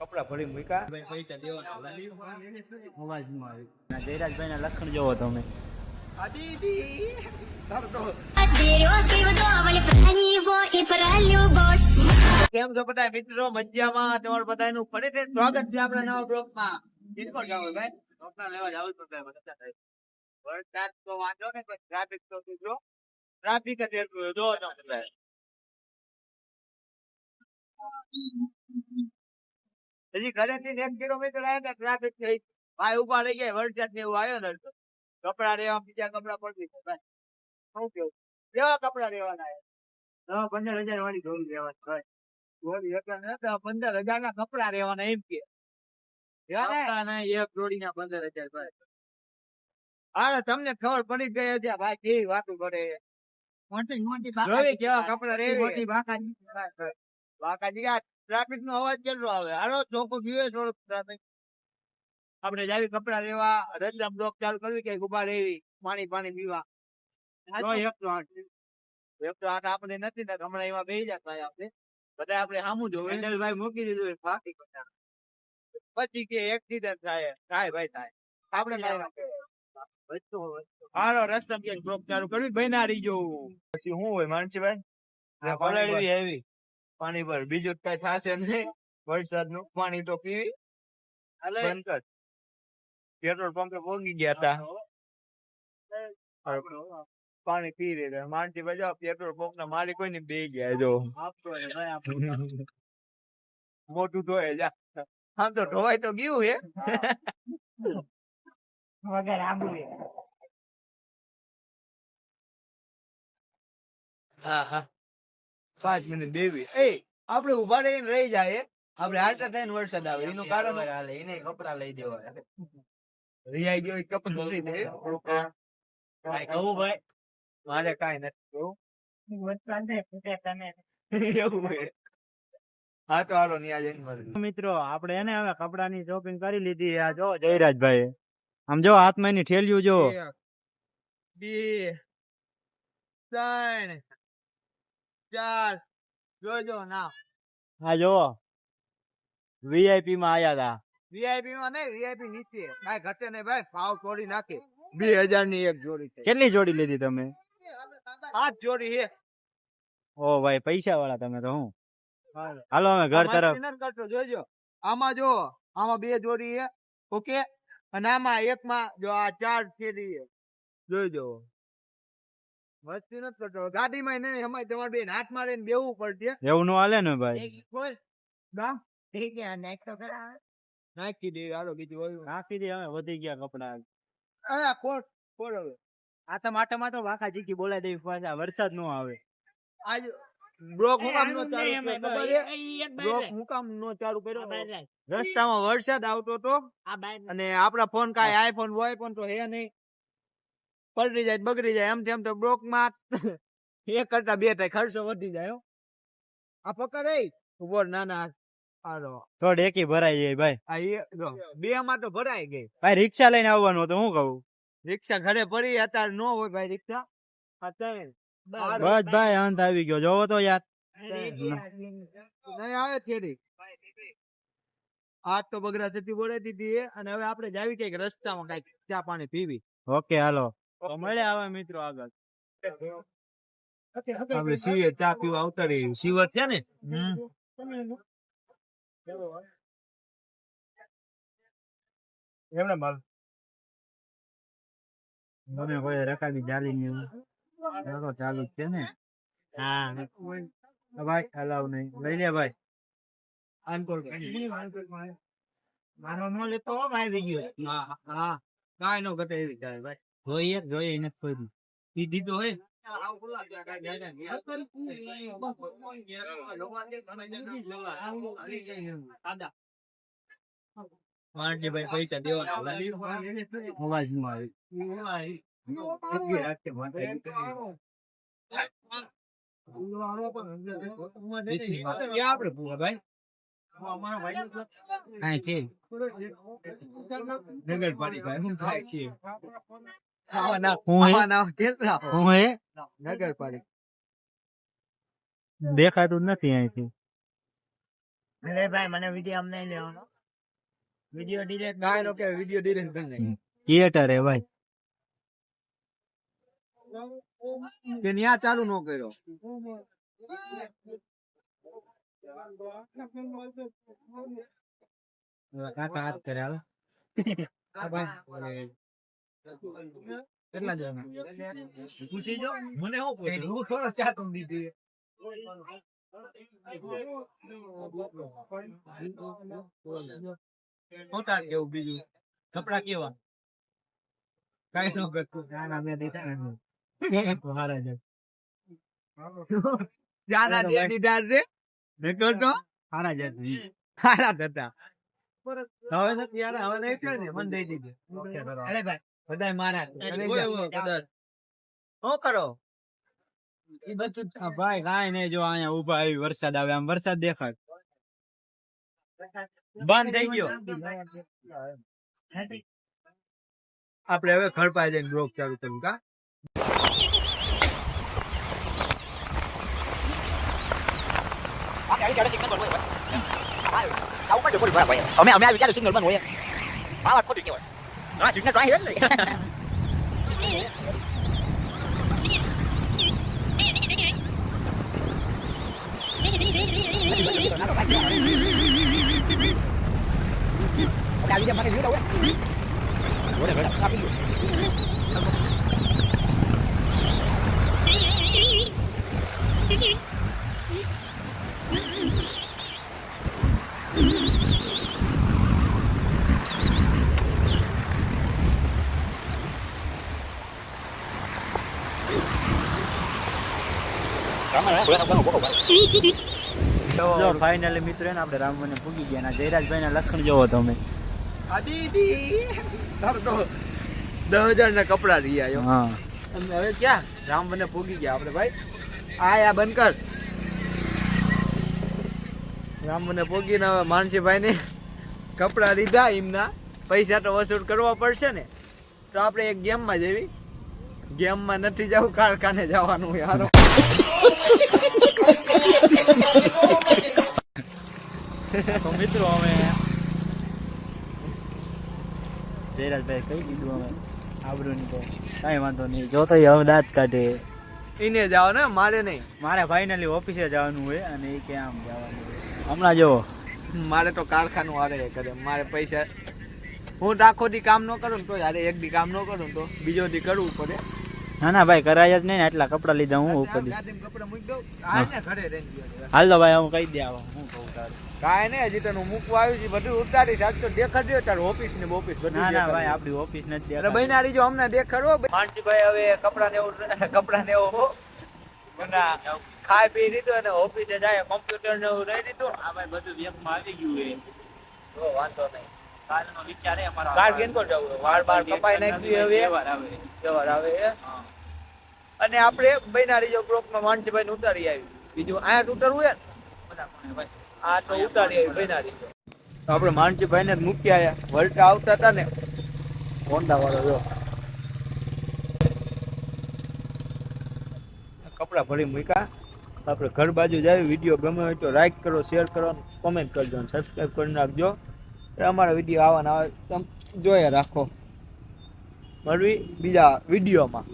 કપડા ભરી મૂક્યા. પૈસા દેવાના જયરાજભાઈ ના લખણ જોવો તમે. કેમ છો બધા મિત્રો? મજામાં? તમારું બધાનું ફરીથી સ્વાગત છે આપણા નવા બ્લોકમાં બિલકુલ જાવ ભાઈ. લેવા જાવ તો ભાઈ વરસાદ તો વાંધો ને ટ્રાફિક તો જો ટ્રાફિક જ એટલું જોવો તમે. હજી ઘરેથી એક કિલોમીટર આવ્યા હતા ટ્રાફિક થઈ. ભાઈ ઊભા રહી ગયા વરસાદ ને એવું આવ્યો ને કપડા રેવા બીજા કપડા પડી ગયા. ભાઈ શું કેવું? કેવા કપડા રેવાના આવ્યા પંદર હજાર વાળી ભાઈ. ને દસ પંદર હજાર ના કપડા રેવાના એમ કે? એક જોડી ના પંદર હજાર ભાઈ. અરે તમને ખબર પડી ગઈ છે ભાઈ કેવી વાતો કરે મોટી મોટી કેવા કપડા રે મોટી વાકાજી આ ટ્રાફિક નો અવાજ કેટલો આવે? હાલો ચોખ્ખું જીવે થોડુંક ટ્રાફિક. આપણે જાવી કપડા લેવા રંજામ બ્લોક ચાલુ કરવી કે ઊભા રહેવી પાણી પાણી પીવા? તો એક તો આઠ. આઠ આપણે નથી ને હમણાં એમાં બેસી જતા આપણે. બધા આપણે સામું જોવે ભાઈ મૂકી દીધું એ ફાટી પછી કે એક્સિડન્ટ થાય થાય ભાઈ થાય. આપણે હાલો રસ્તા બ્લોક ચાલુ કરવી ભાઈ ના રહી જવું. પછી શું હોય માનસીભાઈ ભાઈ પલાળી પાણી એવી પાણી પર બીજું કઈ થશે નહીં. વરસાદનું પાણી તો પીવી. બંધ કર. પેટ્રોલ પંપે પહોંચી ગયા હતા પાણી પી રહ્યા માનસી ભાઈ જાઓ પેટ્રોલ પંપ ના માલિક કોઈ ને બે ગયા જો. મોટું ધોય જા. આમ તો ધોવાય તો ગયું હે. વગર આબુ હા હા. પાંચ મિનિટ બેવી એ આપણે ઊભા રહીને રહી જાય આપણે હાલતા થઈને વરસાદ આવે. એનું કારણ હાલે એને કપડા લઈ દેવા રિયાઈ ગયો કપડા લઈ દે. કાંઈ કહું ભાઈ? મારે કઈ નથી કહું. એવું હે હા તો હાલો ન્યા જઈને મિત્રો આપણે એને હવે કપડાની શોપિંગ કરી લીધી. આ જો જયરાજભાઈ. આમ જો હાથમાં એની ઠેલિયું જો બે ત્રણ ચાર જોજો ના હા જો વીઆઈપી માં આયા તા. વીઆઈપી માં નહીં વીઆઈપી નીચે. ભાઈ ઘટે નહીં ભાઈ ભાવ તોડી નાખે. બે હજારની એક જોડી છે કેટલી જોડી લીધી તમે? આઠ જોડી હે ઓ ભાઈ પૈસા વાળા તમે તો હું? હાલો અમે ઘર આમાં તરફ. કરશો, જોજો. આમાં જો આમાં બે જોડી છે ઓકે? અને આમાં એક માં જો આ ચાર ફેરી છે. જોજો મસ્તી નથી કરતો. ગાડીમાં નહીં અમારે તમારે બેન હાથ મારીને બેવું પડશે. એવું નો હાલે ને ભાઈ? બોલ. ગામ નાખી દે હાલો બીજું હોય નાખી દે અમે વધી ગયા કપડા. અરે કોટ કોટ હવે? આ તો માટમાં તો વાખા જીકી બોલાય દેવી પાછા વરસાદ નો આવે. આજ બ્લોક હું કામ નો ચાલુ કર્યો બ્લોક હું કામ નો ચાલુ કર્યો. રસ્તામાં વરસાદ આવતો તો અને આપડા ફોન કાંઈ આઈફોન બોયફોન તો હે નહીં. પલટી જાય બગડી જાય એમ તેમ તો બ્લોકમાં એક કરતા બે થાય ખર્ચો વધી જાય આ પકડ એ. ઊભો ના ના તો ડેકી ભરાઈ ગઈ ભાઈ. આ એ જો, બે માં તો ભરાઈ ગઈ. ભાઈ રિક્ષા લઈને આવવાનું તો હું કહું? રિક્ષા ઘરે પડી અત્યારે નો હોય ભાઈ રિક્ષા. અત્યારે બસ ભાઈ અંત આવી ગયો. જોવો તો યાર નહીં. આવે થેરી. આજ તો બગડા સતી બોલાવી દીધી અને હવે આપણે જાવી કંઈક રસ્તામાં કંઈક ચા પાણી પીવી. ઓકે હાલો. તો મળે આવે મિત્રો આગળ. આપણે શિવે ચા પીવા ઉતારી શિવ છે ને? એમને માલ. મને કોઈ રકાબી ચાલી ની ચાલો છે ને? હા ભાઈ અલાવ નહીં. લઈ લે ભાઈ. આનકોલ મારો. નો લેતો હો ભાઈ બીજો. હા હા. કાંઈ નો ઘટે એવી જાય ભાઈ. જોઈએ જોઈએ એને કોઈ પીધી તો હોય ભાઈ પૈસા દેવાના અવાજનું આવે આપડે પૂરા ભાઈ હા છે નગરપાલિકા શું થાય છે આવાના હું હે? આવાના કેટલા હું હે નગરપાલિકા દેખાતું નથી અહીંથી. અરે ભાઈ મને વીડિયો આમ નહીં લેવાનો. વીડિયો ડિલીટ ગાય નો કે વીડિયો ડિલીટ કરી નાખ. થિયેટર હે ભાઈ. કે ન્યા ચાલુ નો કર્યો. કાકા હાથ કરે હા ભાઈ કેટલા જણા? પૂછી જો મને હું પૂછ્યું? હું થોડો ચા તું દીધી હું તાર કેવું બીજું? કપડા કેવા? કઈ નો કરતું. ના ના મેં દીધા ને હારા છે જાના દે દીધા રે હારા હારા થતા હવે નથી યાર હવે નહીં થયો ને? મને દઈ દીધી. અરે ભાઈ બધાય મારા શું કરો? આ ભાઈ કાંઈ નઈ જો અહીંયા ઊભા આવી વરસાદ આવે આમ વરસાદ દેખાય. બંધ થઈ ગયો. આપણે હવે ખડપાઈ જઈને બ્લોક ચાલુ કર્યું કા? અમે અમે આ વિચાર સિગ્નલ બંધ હોય આ વાત ખોટી કહેવાય. đó chuyển nó quá hiến rồi. Hãy subscribe cho kênh Ghiền Mì Gõ Để không bỏ lỡ những video hấp dẫn જો ફાઇનલી મિત્રો એને આપણે રામવને પૂગી ગયા ના જયરાજભાઈ ના લખણ જોવો તમે દસ હજાર ના કપડા આવ્યો. હા. હવે ક્યાં? રામવને પૂગી ગયા આપણે ભાઈ. આયા બંધ કર. રામવને પૂગીને હવે માનસીભાઈ ને કપડા લીધા એમના. પૈસા તો વસૂલ કરવા પડશે ને. તો આપણે એક ગેમમાં જેવી ગેમમાં નથી જવું કારખાને જવાનું યાર. તો મિત્રો અમે જયરાજભાઈ કઈ દીધું હવે આબરૂ ની તો કઈ વાંધો નહીં જોતો હવે દાંત કાઢે એને જાઓ ને મારે નહીં મારે ફાઇનલી ઓફિસે જવાનું હોય અને એ કે આમ જવાનું હમણાં જો મારે તો કારખાનું હારે કરે. મારે પૈસા હું આખો દી કામ ન કરું તો હારે એક દી કામ ન કરું તો બીજો દી કરવું પડે. ના ના ભાઈ કરાય જ નહીં ને આટલા કપડા લીધા હું ઉપર હાલ તો ભાઈ હું કહી દે આવા હું કહું તારું. કાંઈ નહીં હજી તને મૂકવા આવ્યું છે બધું ઉતારી આજ તો દેખાડજો તારું ઓફિસ ને ઓફિસ બધું ના ના ભાઈ આપડી ઓફિસ નથી અરે બહેનારી જો અમને દેખાડવો માનસીભાઈ હવે કપડા ને એવું કપડા ને એવું ખાઈ પી લીધું અને ઓફિસે જાય કોમ્પ્યુટર ને એવું રહી દીધું આ ભાઈ બધું વ્યક્તમાં આવી ગયું એ તો વાંધો નહીં. કાલનો વિચાર એ અમારો કાલ કેમ કો જવું? વાળ બાર કપાઈ નાખ્યું હવે. તહેવાર આવે. તહેવાર આવે અને આપણે બહેનારી જો ગ્રુપમાં માનજીભાઈ ને ઉતારી આવી. બીજું અહીંયા ઉતારવું હે? ને આ તો ઉતારી આવી બહેનારી જો આપણે માનજીભાઈ ને મૂકી આવ્યા વલટા આવતા હતા ને. હોન્ડા વાળો જો કપડા ભરી મૂક્યા. આપણે ઘર બાજુ જાય વીડિયો ગમે હોય તો લાઈક કરો શેર કરો કોમેન્ટ કરજો અને સબસ્ક્રાઈબ કરી નાખજો. અમારા વીડિયો આવવાના આવે તમે જોયા રાખો. મળવી બીજા વિડીયોમાં.